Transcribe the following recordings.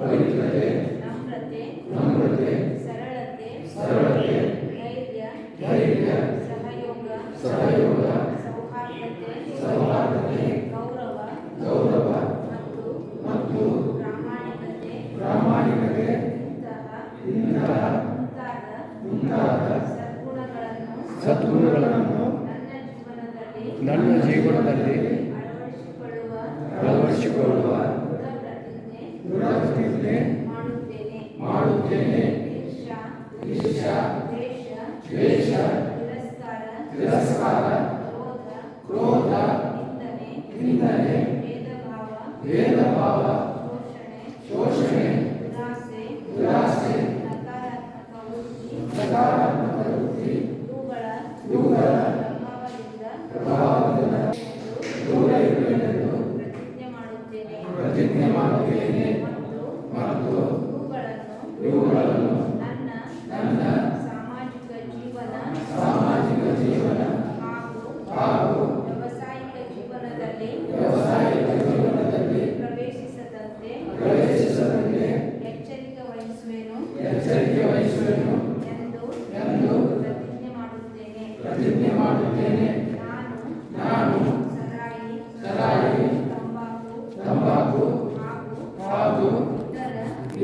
ಪವಿತ್ರತೆ ನಮ್ರತೆ ನಮ್ರತೆ ಸರಳತೆ ಸರಳತೆ ಧೈರ್ಯ ಧೈರ್ಯ ಸಹಯೋಗ ಸಹಯೋಗ ಸೌಹಾರ್ದತೆ ಸೌಹಾರ್ದತೆ ಗೌರವ ಗೌರವ ಮತ್ತು ಮತ್ತು ಪ್ರಾಮಾಣಿಕತೆ ಪ್ರಾಮಾಣಿಕತೆ ಇಂತಹ ಇಂತಹ ಮುಂತಾದ ಮುಂತಾದ ಸದ್ಗುಣಗಳನ್ನು ಸದ್ಗುಣಗಳನ್ನು ನನ್ನ ಜೀವನದಲ್ಲಿ ಮಾಡುತ್ತೇನೆ ಇಷ್ಟ ದ್ವೇಷ ತಿರಸ್ಕಾರ ಕ್ರೋಧ ನಿಂದನೆ ಭೇದಭಾವ ಶೋಷಣೆ ದುರಾಸೆ ನಕಾರಾತ್ಮಕ ವೃತ್ತಿ ಇವುಗಳ ಪ್ರಭಾವದಿಂದ ದೂರ ಇರಬೇಕೆಂದು ಪ್ರತಿಜ್ಞೆ ಮಾಡುತ್ತೇನೆ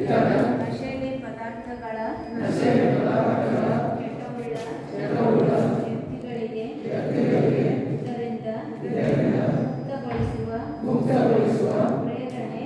ಇತರ ಪದಾರ್ಥಗಳ ವ್ಯಕ್ತಿಗಳಿಗೆ ಮುಕ್ತಗೊಳಿಸುವ ಪ್ರೇರಣೆ